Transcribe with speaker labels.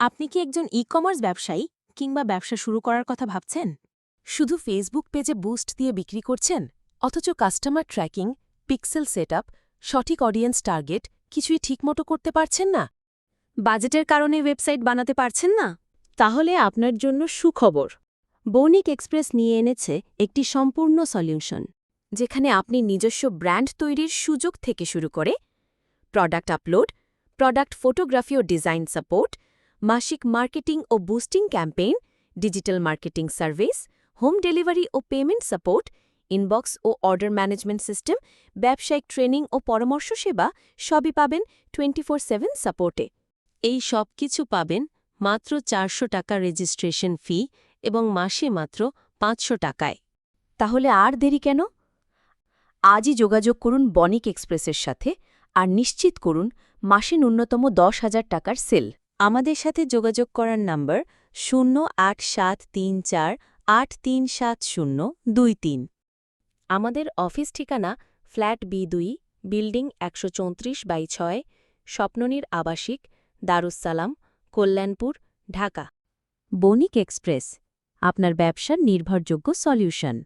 Speaker 1: আপনি কি একজন ই কমার্স ব্যবসায়ী কিংবা ব্যবসা শুরু করার কথা ভাবছেন? শুধু ফেসবুক পেজে বুস্ট দিয়ে বিক্রি করছেন অথচ কাস্টমার ট্র্যাকিং পিক্সেল সেটআপ সঠিক অডিয়েন্স টার্গেট কিছুই ঠিকমতো করতে পারছেন না। বাজেটের কারণে ওয়েবসাইট বানাতে পারছেন না? তাহলে আপনার জন্য সুখবর। বণিক এক্সপ্রেস নিয়ে এনেছে একটি সম্পূর্ণ সলিউশন যেখানে আপনি নিজস্ব ব্র্যান্ড তৈরির সুযোগ থেকে শুরু করে প্রোডাক্ট আপলোড প্রোডাক্ট ফটোগ্রাফি ও ডিজাইন সাপোর্ট মাসিক মার্কেটিং ও boosting campaign, digital marketing service, home delivery ও পেমেন্ট সাপোর্ট, ইনবক্স ও অর্ডার ম্যানেজমেন্ট সিস্টেম, ব্যবসায়িক ট্রেনিং ও পরামর্শ সেবা সবই পাবেন টোয়েন্টি ফোর সেভেন সাপোর্টে। এই সব কিছু পাবেন মাত্র চারশো টাকা রেজিস্ট্রেশন ফি এবং মাসে মাত্র পাঁচশো টাকায়। তাহলে আর দেরি কেন? আজই যোগাযোগ করুন বনিক এক্সপ্রেসের সাথে আর নিশ্চিত করুন মাসে ন্যূনতম দশ হাজার টাকার সেল। আমাদের সাথে যোগাযোগ করার নাম্বার শূন্য আট সাত তিন চার আট তিন সাত শূন্য দুই তিন। আমাদের অফিস ঠিকানা ফ্ল্যাট বি দুই, বিল্ডিং একশো চৌত্রিশ বাই ছয়, স্বপ্ননীর আবাসিক দারুসালাম কল্যাণপুর, ঢাকা। বণিক এক্সপ্রেস, আপনার ব্যবসার নির্ভরযোগ্য সলিউশন।